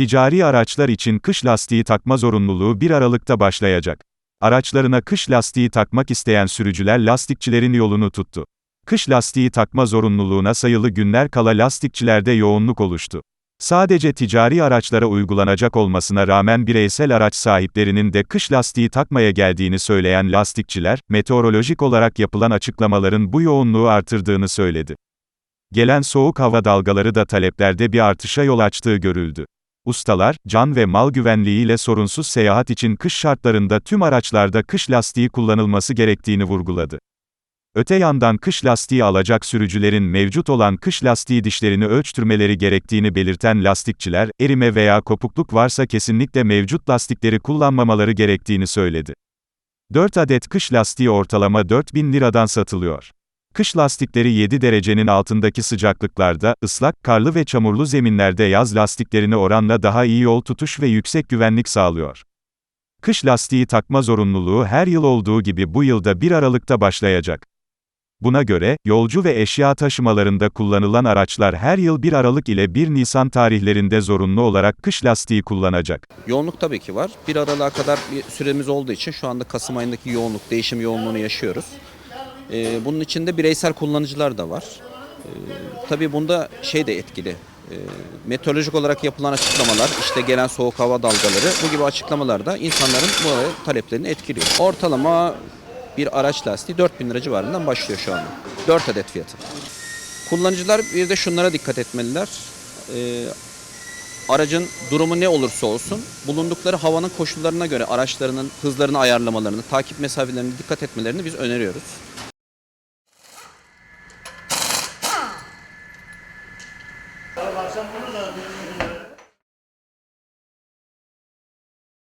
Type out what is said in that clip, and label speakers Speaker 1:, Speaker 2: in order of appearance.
Speaker 1: Ticari araçlar için kış lastiği takma zorunluluğu 1 Aralık'ta başlayacak. Araçlarına kış lastiği takmak isteyen sürücüler lastikçilerin yolunu tuttu. Kış lastiği takma zorunluluğuna sayılı günler kala lastikçilerde yoğunluk oluştu. Sadece ticari araçlara uygulanacak olmasına rağmen bireysel araç sahiplerinin de kış lastiği takmaya geldiğini söyleyen lastikçiler, meteorolojik olarak yapılan açıklamaların bu yoğunluğu artırdığını söyledi. Gelen soğuk hava dalgaları da taleplerde bir artışa yol açtığı görüldü. Ustalar, can ve mal güvenliğiyle sorunsuz seyahat için kış şartlarında tüm araçlarda kış lastiği kullanılması gerektiğini vurguladı. Öte yandan kış lastiği alacak sürücülerin mevcut olan kış lastiği dişlerini ölçtürmeleri gerektiğini belirten lastikçiler, erime veya kopukluk varsa kesinlikle mevcut lastikleri kullanmamaları gerektiğini söyledi. 4 adet kış lastiği ortalama 4000 liradan satılıyor. Kış lastikleri 7 derecenin altındaki sıcaklıklarda, ıslak, karlı ve çamurlu zeminlerde yaz lastiklerine oranla daha iyi yol tutuş ve yüksek güvenlik sağlıyor. Kış lastiği takma zorunluluğu her yıl olduğu gibi bu yılda 1 Aralık'ta başlayacak. Buna göre, yolcu ve eşya taşımalarında kullanılan araçlar her yıl 1 Aralık ile 1 Nisan tarihlerinde zorunlu olarak kış lastiği kullanacak.
Speaker 2: Yoğunluk tabii ki var. 1 Aralık'a kadar bir süremiz olduğu için şu anda Kasım ayındaki yoğunluk, değişim yoğunluğunu yaşıyoruz. Ee, bunun içinde bireysel kullanıcılar da var. Ee, tabii bunda şey de etkili. Ee, meteorolojik olarak yapılan açıklamalar, işte gelen soğuk hava dalgaları, bu gibi açıklamalar da insanların bu taleplerini etkiliyor. Ortalama bir araç lastiği 4000 lira civarından başlıyor şu anda. 4 adet fiyatı. Kullanıcılar bir de şunlara dikkat etmeliler. Ee, aracın durumu ne olursa olsun bulundukları havanın koşullarına göre araçlarının hızlarını ayarlamalarını, takip mesafelerine dikkat etmelerini biz öneriyoruz.
Speaker 3: Akşam bunu da